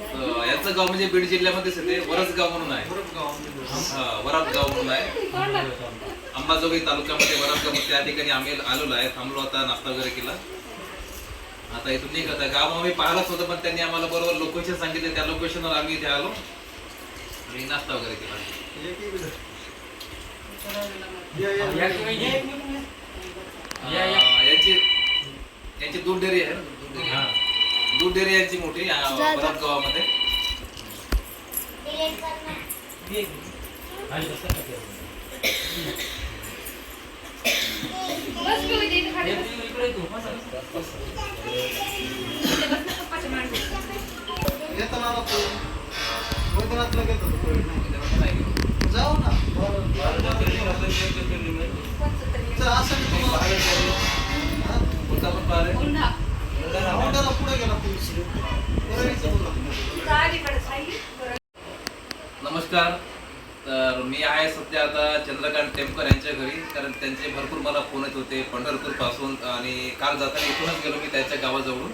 अं, याचं गाव म्हणजे बीड जिल्ह्यामध्येच येते वरसगाव म्हणून आहे. हा, वरापगाव म्हणून आहे. अंबाजोगाई तालुक्यामध्ये वरापगाव त्या ठिकाणी आम्ही आलेलो आहे. थांबलो आता नाश्ता वगैरे केला. आता इथून निघत आहे. गाव आम्ही पाहिलंच होतं पण त्यांनी आम्हाला बरोबर लोकेशन सांगितले. त्या लोकेशनवर आम्ही इथे आलो. आणि नाश्ता वगैरे केला. यांची यांची दूध डेअरी आहे ना? दूध. दूध डेअरी यांची मोठी वराप गावामध्ये. बस. इथे बस. ना. मांडीवर. नमस्कार. तर मी आहे सध्या आता चंद्रकांत टेमकर यांच्या घरी. कारण त्यांचे भरपूर मला फोन येत होते पंढरपूरपासून आणि काल जाताना इथूनच गेलो मी त्यांच्या गावाजवळून.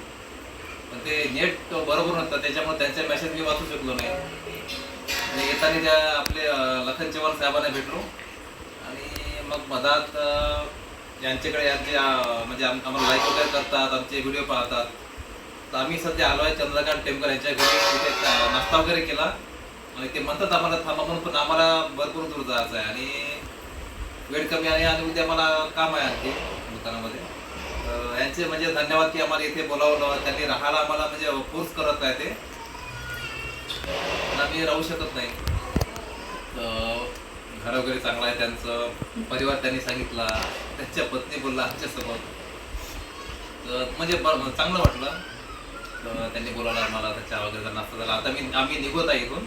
पण ते नेट बरोबर नव्हतं त्याच्यामुळे त्यांचा मेसेज मी वाचू शकलो नाही. आणि येताना त्या आपले लखन चव्हाण साहेबांना भेटलो. आणि मग मधात यांच्याकडे यांचे म्हणजे आम- आम्हाला लाईक वगैरे करतात आमचे व्हिडिओ पाहतात. तर आम्ही सध्या आलो आहे चंद्रकांत टेमकर यांच्या घरी. तिथे नाश्ता वगैरे केला. आणि ते म्हणतात आम्हाला थांबा म्हणून पण आम्हाला भरपूर दूर जायचं आहे. आणि वेळ कमी आहे आणि उद्या मला काम आहे आणखी दुकानामध्ये. तर यांचे म्हणजे धन्यवाद की आम्हाला इथे बोलावलं. त्यांनी राहायला आम्हाला म्हणजे फोर्स करत आहे ते. आम्ही राहू शकत नाही. घर वगैरे चांगलं आहे त्यांचं. परिवार त्यांनी सांगितला. त्यांच्या पत्नी बोलला आमच्यासोबत. म्हणजे चांगलं वाटलं. त्यांनी बोलावलं आम्हाला त्याच्या चहा वगैरे नाश्ता झाला. आता मी आम्ही निघत आहे इथून.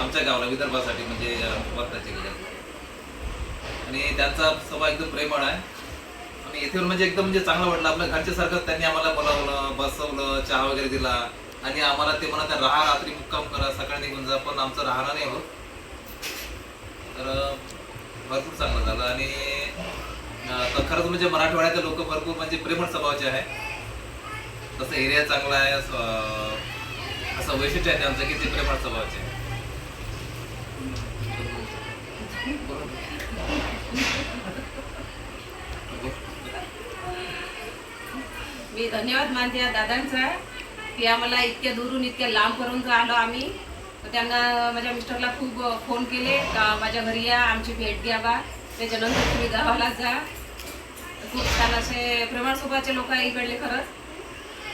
आमच्या गावाला विदर्भासाठी म्हणजे अं, वर्धाच्या गेल्या आणि त्यांचा स्वभाव एकदम प्रेमळ आहे. आणि इथे म्हणजे एकदम म्हणजे चांगलं वाटलं. आपल्या घरच्यासारखं त्यांनी आम्हाला बोलावलं बसवलं चहा वगैरे दिला. आणि आम्हाला ते म्हणत राहा रात्री मुक्काम करा सकाळी निघून जा. पण आमचं राहणार नाही होत. तर भरपूर चांगलं झालं. आणि खरंच म्हणजे मराठवाड्यातले लोक भरपूर म्हणजे प्रेमळ स्वभावाचे आहे. तसं एरिया चांगला आहे असं वैशिष्ट्य आहे त्यांचं की ते प्रेमळ स्वभावाचे मी धन्यवाद मानते या दादांचा की आम्हाला इतक्या दुरून इतक्या लांब करून जो आलो आम्ही. तर त्यांना माझ्या मिस्टरला खूप फोन केले का माझ्या घरी या आमची भेट घ्या बा त्याच्यानंतर तुम्ही गावाला जा. खूप छान असे प्रेमळ लोक आहे इकडले खरंच.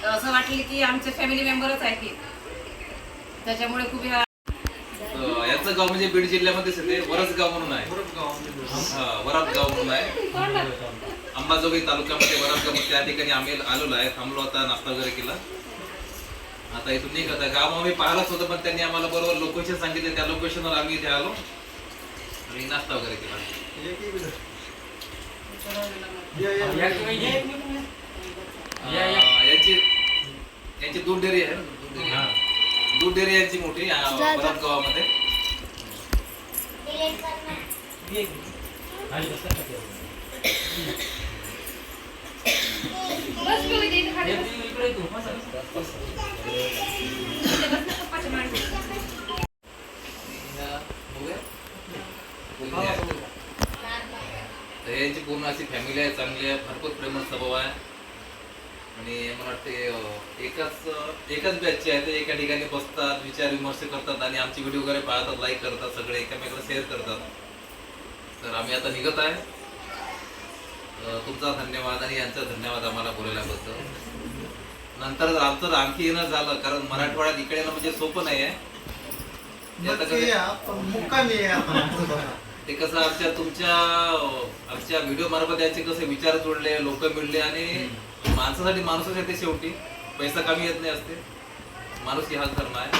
असं वाटले की आमचे फॅमिली मेंबरच आहे की त्याच्यामुळे खूप या यांचं गाव म्हणजे बीड जिल्ह्यामध्येच येते वरसगाव म्हणून आहे. हा, वरापगाव म्हणून आहे. अंबाजोगाई तालुक्यामध्ये वरापगाव त्या ठिकाणी आम्ही आलेलो आहे. थांबलो आता नाश्ता वगैरे केला. आता इथून निघत आहे. गाव आम्ही पाहिलंच होतं पण त्यांनी आम्हाला बरोबर लोकेशन सांगितले. त्या लोकेशनवर आम्ही इथे आलो. आणि नाश्ता वगैरे केला. ये, ये. अं, यांची यांची दूध डेअरी आहे ना? दूध डेअरी. यांची मोठी गावामध्ये. बस घेऊ दे खाली बस. इथे बस ना पप्पाच्या मांडीवर. तर यांची पूर्ण अशी फॅमिली आहे चांगली आहे भरपूर प्रेमळ स्वभाव आहे. आणि मला वाटते एकाच एकाच बॅचचे आहे ते एका ठिकाणी बसतात विचार विमर्श करतात आणि आमचे व्हिडिओ वगैरे पाहतात लाईक करतात सगळे एकमेकाला शेअर करतात. तर आम्ही आता निघत आहे. तुमचा धन्यवाद आणि यांचा धन्यवाद आम्हाला बोलायल्याबद्दल नंतर आमचं आणखी येणं झालं कारण मराठवाड्यात इकडे म्हणजे सोपं नाही आहे मुक्कामी आपण. ते कसं आमच्या तुमच्या आमच्या व्हिडिओ मार्फत यांचे कसे विचार जोडले लोक मिळले आणि माणसासाठी माणूसच आहे ते शेवटी. पैसा कमी येत नाही असते. माणूस हा धर्म आहे.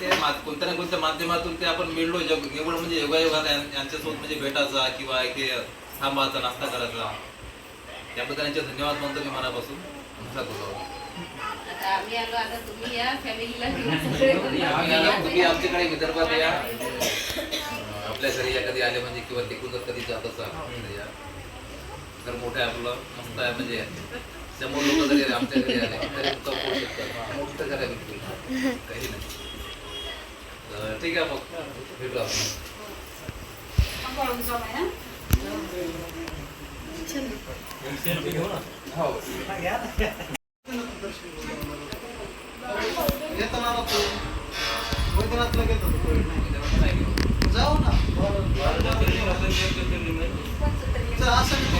ते कोणत्या ना कोणत्या माध्यमातून ते आपण मिळलो जग. निवड म्हणजे योगायोगात यांच्यासोबत म्हणजे भेटायचा किंवा इथे थांबायचा नाश्ता करायचा. त्याबद्दल यांचे धन्यवाद म्हणतो मी मनापासून. तुम्ही आमच्याकडे विदर्भात या. आपल्या घरी या कधी आले म्हणजे किंवा तिकडून जर कधी जात असाल तर या. तर मोठं आपलं मस्त आहे म्हणजे. समोर लोक जरी आमच्या घरी आले तरी शकतात. मोठं करा बिलकुल. काही नाही. ठीक आहे मग. भेटू आपण. हो. येताना वैद्यनाथला गेलो नाही. जाऊ ना. असं